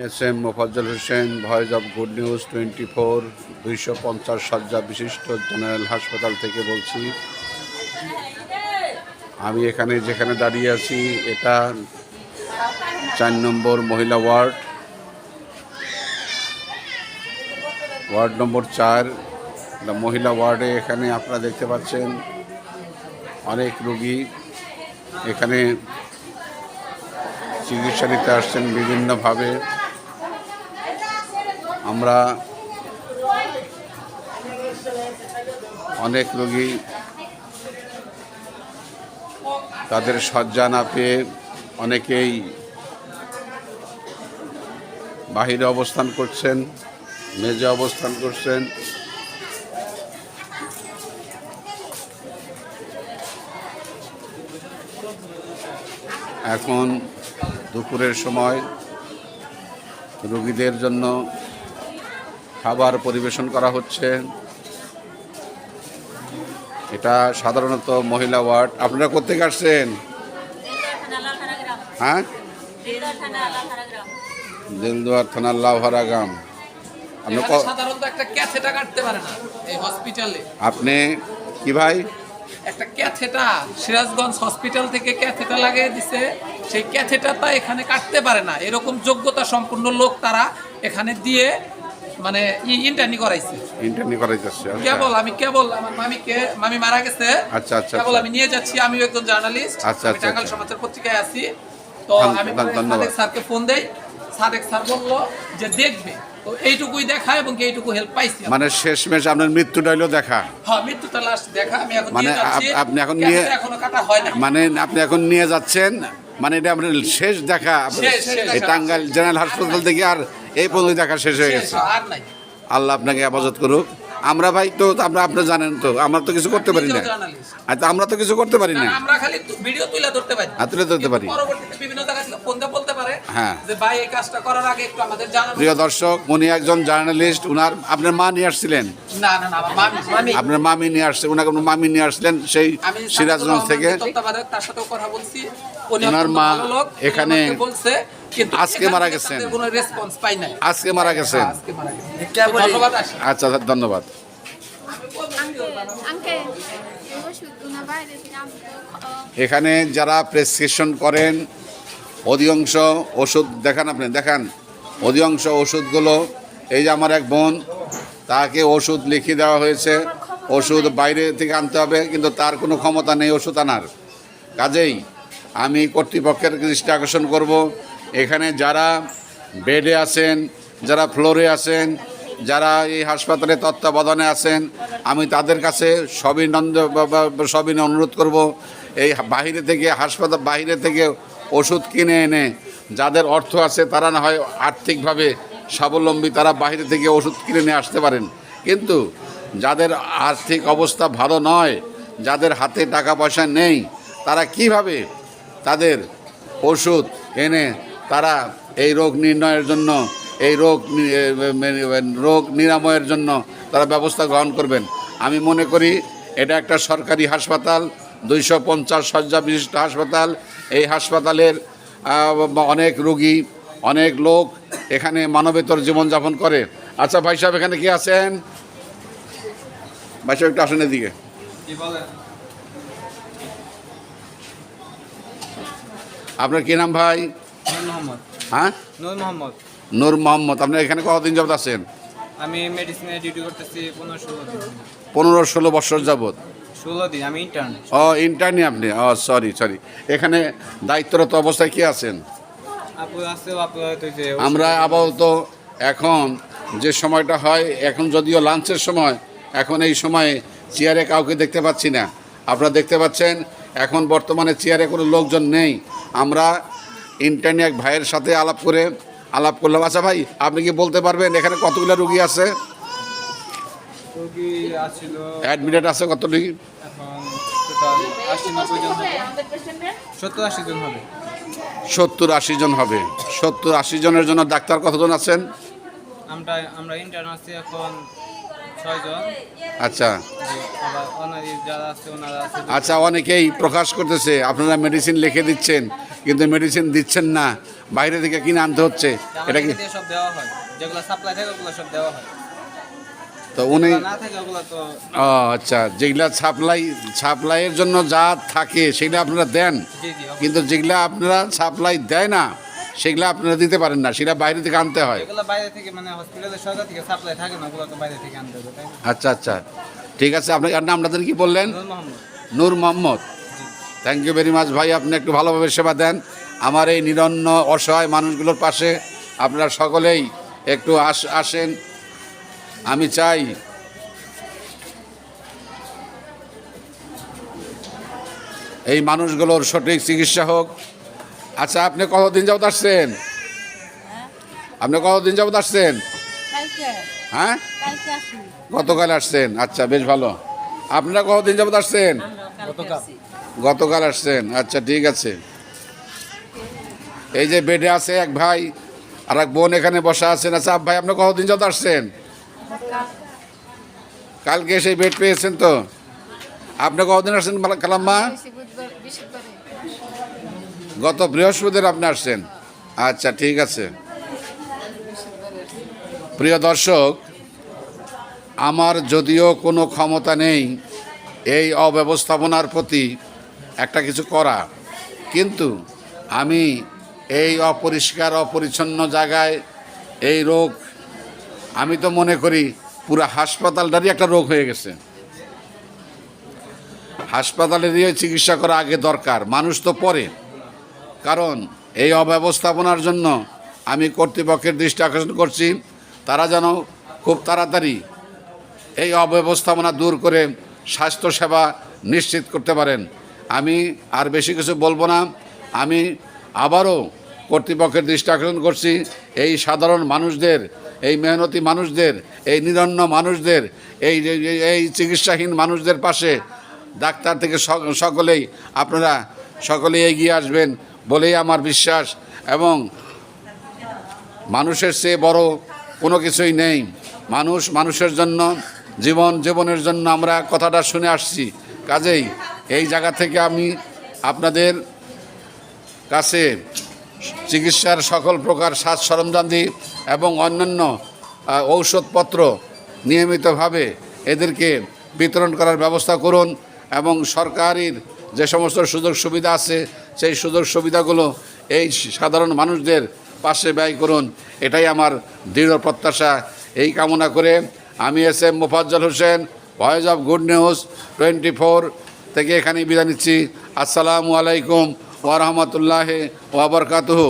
S M Mofazzal Hossain, voice of good news twenty four, দুইশো পঞ্চাশ শয্যা বিশিষ্ট জেনারেল হাসপাতাল থেকে বলছি। আমি এখানে যেখানে দাঁড়িয়ে আছি, এটা চার নম্বর মহিলা ওয়ার্ড। ওয়ার্ড নম্বর চার মহিলা ওয়ার্ডে এখানে আপনারা দেখতে পাচ্ছেন, অনেক রুগী এখানে চিকিৎসা নিতে আসছেন বিভিন্নভাবে। আমরা অনেক রোগী তাদের শয্যা না পেয়ে অনেকেই বাহিরে অবস্থান করছেন মেজে অবস্থান করছেন। এখন দুপুরের সময় রোগীদের জন্য খাবার পরিবেশন করা হচ্ছে। এটা সাধারণত মহিলা ওয়ার্ড। আপনারা কোথেকে আসছেন? হ্যাঁ? দিলদুয়ার থানা লাভারা গ্রাম। আপনি সাধারণত একটা ক্যাথেটা কাটতে পারে এই হসপিটালে। আপনি কি ভাই? একটা ক্যাথেটা সিরাজগঞ্জ হসপিটাল থেকে ক্যাথেটা লাগিয়ে দিছে। সেই ক্যাথেটাটা এখানে কাটতে পারে না। এরকম যোগ্যতা সম্পন্ন লোক তারা এখানে দিয়ে মানে ইন্টারনি করাইছে। ইন্টারনি করাইতেছে আচ্ছা। কেবল আমি কেবল আমার মামিকে মামি মারা গেছে। আচ্ছা, আচ্ছা, কেবল আচ্ছা। আমি নিয়ে যাচ্ছি আমি একজন জার্নালিস্ট আচ্ছা, আচ্ছা, টাঙ্গাইল আচ্ছা। সমাচার পত্রিকায় আছি। তো আমি সাদেক স্যারকে ফোন দেই। সাদেক স্যার বলল যে দেখবে। তো এইটুকুই দেখা এবং এইটুকু হেল্প পাইছি। মানে শেষমেশ আপনার মৃত্যুটা হইল দেখা? হ্যাঁ মৃত্যুটা লাস্ট দেখা। আমি এখন মানে আপনি এখন নিয়ে- এখনও কাটা হয় না। মানে আপনি এখন নিয়ে যাচ্ছেন মানে এটা আপনার শেষ দেখা শেষ, শেষ এই টাঙ্গাইল জেনারেল হাসপাতাল থেকে আর এই পর্যন্ত দেখা শেষ হয়ে গেছে। আল্লাহ আপনাকে হেফাজত করুক। আমরা ভাই তো আমরা আপনি জানেন তো আমরা তো কিছু করতে পারি না। তো আমরা তো কিছু করতে পারি না। আমরা খালি ভিডিও তুলে ধরতে পারি। হ্যাঁ, তুলে ধরতে পারি। পরবর্তীতে বিভিন্ন থেকে ফোন দিয়ে বলতে পারে হ্যাঁ। যে ভাই এই কাজটা করার আগে একটু আমাদের জানানো প্রিয় দর্শক উনি একজন জার্নালিস্ট উনার আপনার মা নিয়ে আসছিলেন? না না না মামি আপনার মামি নিয়ে আসছে উনাকে আপনার মামি নিয়ে আসছিলেন সেই সিরাজগঞ্জ থেকে। তার সাথেও কথা বলছি। উনি ওনার মা এখানে বলছে কিন্তু আজকে মারা গেছেন। কোনো রেসপন্স পাই নাই। আজকে মারা গেছেন। আজকে মারা গেছে ধন্যবাদ আচ্ছা আচ্ছা, ধন্যবাদ। এখানে যারা প্রেসক্রিপশন করেন অধিকাংশ ওষুধ দেখান আপনি দেখান। অধিকাংশ ওষুধগুলো এই যে আমার এক বোন তাকে ওষুধ লিখে দেওয়া হয়েছে। ওষুধ বাইরে থেকে আনতে হবে কিন্তু তার কোনো ক্ষমতা নেই ওষুধ আনার। কাজেই আমি কর্তৃপক্ষের দৃষ্টি আকর্ষণ করব। এখানে যারা বেডে আছেন, যারা ফ্লোরে আছেন, যারা এই হাসপাতালে তত্ত্বাবধানে আছেন, আমি তাদের কাছে সবিনন্দ, সবিনয় অনুরোধ করব, এই বাইরে থেকে হাসপাতাল বাইরে থেকে ওষুধ কিনে এনে, যাদের অর্থ আছে তারা না হয় আর্থিকভাবে স্বাবলম্বী, তারা বাইরে থেকে ওষুধ কিনে নিয়ে আসতে পারেন। কিন্তু যাদের আর্থিক অবস্থা ভালো নয়, যাদের হাতে টাকা পয়সা নেই, তারা কীভাবে তাদের ওষুধ এনে তারা এই রোগ নির্ণয়ের জন্য এই রোগ রোগ নিরাময়ের জন্য তারা ব্যবস্থা গ্রহণ করবেন। আমি মনে করি এটা একটা সরকারি হাসপাতাল দুইশো পঞ্চাশ শয্যা বিশিষ্ট হাসপাতাল। এই হাসপাতালের অনেক রুগী অনেক লোক এখানে মানবেতর জীবনযাপন করে। আচ্ছা ভাই সাহেব এখানে কি আছেন? ভাই সাহেব একটু আসেন এদিকে। আপনার কি নাম ভাই? হ্যাঁ? নূর মোহাম্মদ। নূর মোহাম্মদ আপনি এখানে কতদিন যাবত আছেন? আমি মেডিসিনে ডিউটি করতেছি পনেরো ষোলো দিন। পনেরো ষোলো বছর যাবত? ষোলো দিন আমি ইন্টার্ন ও ইন্টারনি আপনি? ও সরি সরি এখানে দায়িত্বরত অবস্থায় কি আছেন? আমরা আপাতত এখন যে সময়টা হয় এখন যদিও লাঞ্চের সময় এখন এই সময়ে চেয়ারে কাউকে দেখতে পাচ্ছি না। আপনারা দেখতে পাচ্ছেন এখন বর্তমানে চেয়ারে কোনো লোকজন নেই। আমরা ইন্টারনি এক ভাইয়ের সাথে আলাপ করে আলাপ করলাম। আচ্ছা ভাই আপনি কি বলতে পারবেন এখানে কতগুলো রুগী আছে? রোগী অ্যাডমিটেড আছে জন হবে। সত্তর আশি জন হবে। সত্তর আশি জনের জন্য ডাক্তার কতজন আছেন? আমরা আমরা ইন্টার্ন আছি এখন আচ্ছা। আচ্ছা অনেকেই প্রকাশ করতেছে আপনারা মেডিসিন লিখে দিচ্ছেন কিন্তু মেডিসিন দিচ্ছেন না। বাইরে থেকে কিনে আনতে হচ্ছে। এটা কি? সব দেওয়া হয়। যেগুলো সাপ্লাই থাকে ওগুলো সব দেওয়া হয়। তো উনি ও আচ্ছা যেগুলা সাপ্লাই সাপ্লাইয়ের জন্য যা থাকে সেগুলো আপনারা দেন। কিন্তু যেগুলা আপনারা সাপ্লাই দেয় না সেগুলা আপনারা দিতে পারেন না সেটা বাইরে থেকে আনতে হয়। বাইরে থেকে মানে হসপিটালের থেকে সাপ্লাই থাকে না তো বাইরে থেকে আনতে হবে আচ্ছা আচ্ছা। ঠিক আছে আপনার আর নামটা কি বললেন? Noor Mohammad. Noor Mohammad. Thank you very much ভাই আপনি একটু ভালোভাবে সেবা দেন। আমার এই নিরন্ন অসহায় মানুষগুলোর পাশে আপনারা সকলেই একটু আস আসেন। আমি চাই এই মানুষগুলোর সঠিক চিকিৎসা হোক আচ্ছা আপনি কতদিন যাবত আসছেন? আপনি কতদিন যাবত আসছেন? হ্যাঁ? গতকাল আসছেন। আচ্ছা বেশ ভালো। আপনারা কতদিন যাবত আসছেন? গতকাল। আসছেন। আচ্ছা ঠিক আছে। এই যে বেডে আছে এক ভাই আর এক বোন এখানে বসা আছেন। আচ্ছা ভাই আপনি কতদিন যাবত আসছেন? কালকে সেই বেড পেয়েছেন তো? আপনি কতদিন আসছেন কালাম্মা? গত বৃহস্পতিবার আপনি আসছেন? আচ্ছা ঠিক আছে। প্রিয় দর্শক, আমার যদিও কোনো ক্ষমতা নেই এই অব্যবস্থাপনার প্রতি একটা কিছু করা, কিন্তু আমি এই অপরিষ্কার, অপরিচ্ছন্ন জায়গায় এই রোগ, আমি তো মনে করি পুরো হাসপাতালটারই একটা রোগ হয়ে গেছে। হাসপাতালেরই চিকিৎসা করা আগে দরকার, মানুষ তো পরে। কারণ এই অব্যবস্থাপনার জন্য আমি কর্তৃপক্ষের দৃষ্টি আকর্ষণ করছি। তারা যেন খুব তাড়াতাড়ি এই অব্যবস্থাপনা দূর করে স্বাস্থ্যসেবা নিশ্চিত করতে পারেন। আমি আর বেশি কিছু বলব না। আমি আবারও কর্তৃপক্ষের দৃষ্টি আকর্ষণ করছি। এই সাধারণ মানুষদের, এই মেহনতি মানুষদের, এই নিরন্ন মানুষদের, এই এই- চিকিৎসাহীন মানুষদের পাশে ডাক্তার থেকে সকলেই, আপনারা সকলেই এগিয়ে আসবেন। বলেই আমার বিশ্বাস এবং মানুষের চেয়ে বড় কোনো কিছুই নেই। মানুষ মানুষের জন্য, জীবন জীবনের জন্য আমরা কথাটা শুনে আসছি। কাজেই এই জায়গা থেকে আমি আপনাদের কাছে চিকিৎসার সকল প্রকার সাজ সরঞ্জাম দিই এবং অন্যান্য ঔষধপত্র নিয়মিতভাবে এদেরকে বিতরণ করার ব্যবস্থা করুন এবং সরকারির যে সমস্ত সুযোগ সুবিধা আছে সেই সুযোগ সুবিধাগুলো এই সাধারণ মানুষদের পাশে ব্যয় করুন। এটাই আমার দৃঢ় প্রত্যাশা। এই কামনা করে আমি S M Mofazzal Hossain, voice of good news twenty four থেকে এখানেই বিদায় নিচ্ছি। আসসালামু আলাইকুম ওয়ারহমতুল্লাহ ওবরকাতুহু